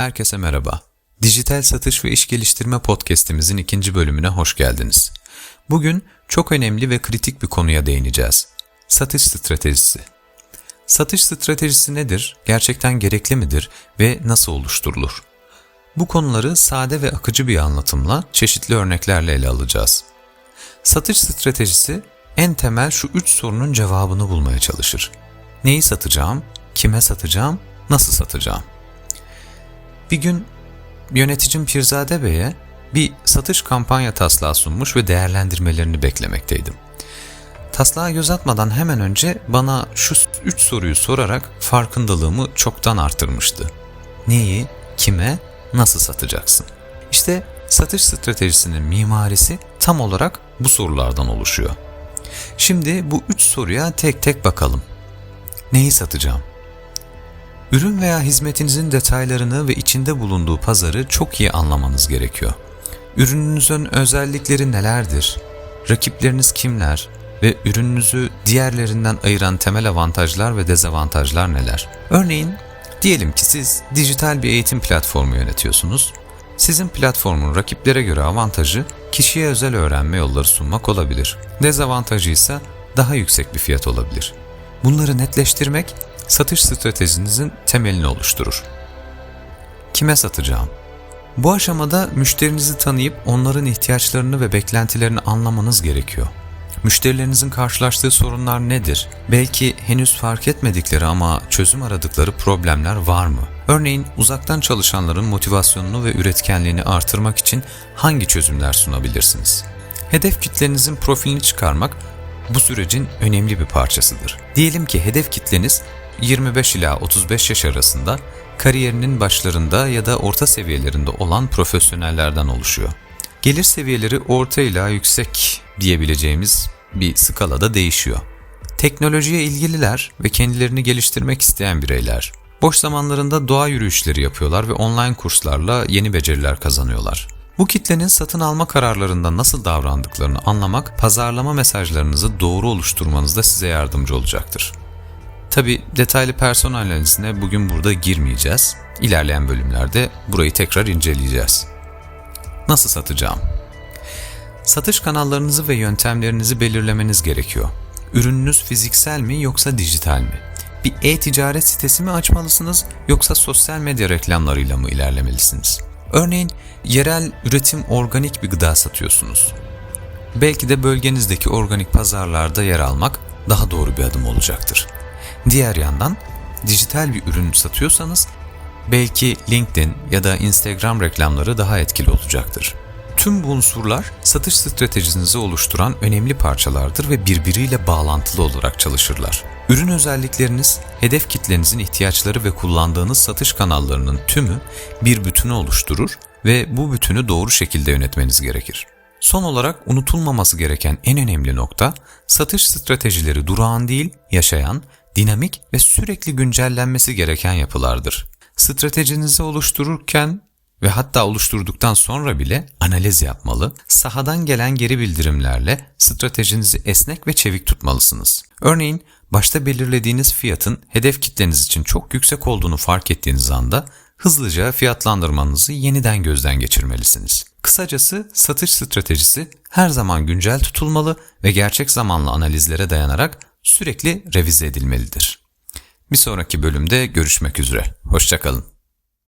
Herkese merhaba. Dijital Satış ve İş Geliştirme Podcast'imizin ikinci bölümüne hoş geldiniz. Bugün çok önemli ve kritik bir konuya değineceğiz. Satış stratejisi. Satış stratejisi nedir, gerçekten gerekli midir ve nasıl oluşturulur? Bu konuları sade ve akıcı bir anlatımla çeşitli örneklerle ele alacağız. Satış stratejisi en temel şu üç sorunun cevabını bulmaya çalışır. Neyi satacağım, kime satacağım, nasıl satacağım? Bir gün yöneticim Pirzade Bey'e bir satış kampanya taslağı sunmuş ve değerlendirmelerini beklemekteydim. Taslağa göz atmadan hemen önce bana şu üç soruyu sorarak farkındalığımı çoktan artırmıştı. Neyi, kime, nasıl satacaksın? İşte satış stratejisinin mimarisi tam olarak bu sorulardan oluşuyor. Şimdi bu üç soruya tek tek bakalım. Neyi satacağım? Ürün veya hizmetinizin detaylarını ve içinde bulunduğu pazarı çok iyi anlamanız gerekiyor. Ürününüzün özellikleri nelerdir? Rakipleriniz kimler? Ve ürününüzü diğerlerinden ayıran temel avantajlar ve dezavantajlar neler? Örneğin diyelim ki siz dijital bir eğitim platformu yönetiyorsunuz. Sizin platformun rakiplere göre avantajı kişiye özel öğrenme yolları sunmak olabilir. Dezavantajı ise daha yüksek bir fiyat olabilir. Bunları netleştirmek satış stratejinizin temelini oluşturur. Kime satacağım? Bu aşamada müşterinizi tanıyıp onların ihtiyaçlarını ve beklentilerini anlamanız gerekiyor. Müşterilerinizin karşılaştığı sorunlar nedir? Belki henüz fark etmedikleri ama çözüm aradıkları problemler var mı? Örneğin uzaktan çalışanların motivasyonunu ve üretkenliğini artırmak için hangi çözümler sunabilirsiniz? Hedef kitlenizin profilini çıkarmak bu sürecin önemli bir parçasıdır. Diyelim ki hedef kitleniz 25 ila 35 yaş arasında kariyerinin başlarında ya da orta seviyelerinde olan profesyonellerden oluşuyor. Gelir seviyeleri orta ila yüksek diyebileceğimiz bir skalada değişiyor. Teknolojiye ilgililer ve kendilerini geliştirmek isteyen bireyler. Boş zamanlarında doğa yürüyüşleri yapıyorlar ve online kurslarla yeni beceriler kazanıyorlar. Bu kitlenin satın alma kararlarında nasıl davrandıklarını anlamak, pazarlama mesajlarınızı doğru oluşturmanızda size yardımcı olacaktır. Tabi detaylı personel analizine bugün burada girmeyeceğiz. İlerleyen bölümlerde burayı tekrar inceleyeceğiz. Nasıl satacağım? Satış kanallarınızı ve yöntemlerinizi belirlemeniz gerekiyor. Ürününüz fiziksel mi yoksa dijital mi? Bir e-ticaret sitesi mi açmalısınız yoksa sosyal medya reklamlarıyla mı ilerlemelisiniz? Örneğin yerel üretim organik bir gıda satıyorsunuz. Belki de bölgenizdeki organik pazarlarda yer almak daha doğru bir adım olacaktır. Diğer yandan dijital bir ürün satıyorsanız belki LinkedIn ya da Instagram reklamları daha etkili olacaktır. Tüm bu unsurlar satış stratejinizi oluşturan önemli parçalardır ve birbiriyle bağlantılı olarak çalışırlar. Ürün özellikleriniz, hedef kitlenizin ihtiyaçları ve kullandığınız satış kanallarının tümü bir bütünü oluşturur ve bu bütünü doğru şekilde yönetmeniz gerekir. Son olarak unutulmaması gereken en önemli nokta, satış stratejileri durağan değil, yaşayan, dinamik ve sürekli güncellenmesi gereken yapılardır. Stratejinizi oluştururken ve hatta oluşturduktan sonra bile analiz yapmalı, sahadan gelen geri bildirimlerle stratejinizi esnek ve çevik tutmalısınız. Örneğin başta belirlediğiniz fiyatın hedef kitleniz için çok yüksek olduğunu fark ettiğiniz anda hızlıca fiyatlandırmanızı yeniden gözden geçirmelisiniz. Kısacası satış stratejisi her zaman güncel tutulmalı ve gerçek zamanlı analizlere dayanarak sürekli revize edilmelidir. Bir sonraki bölümde görüşmek üzere. Hoşçakalın.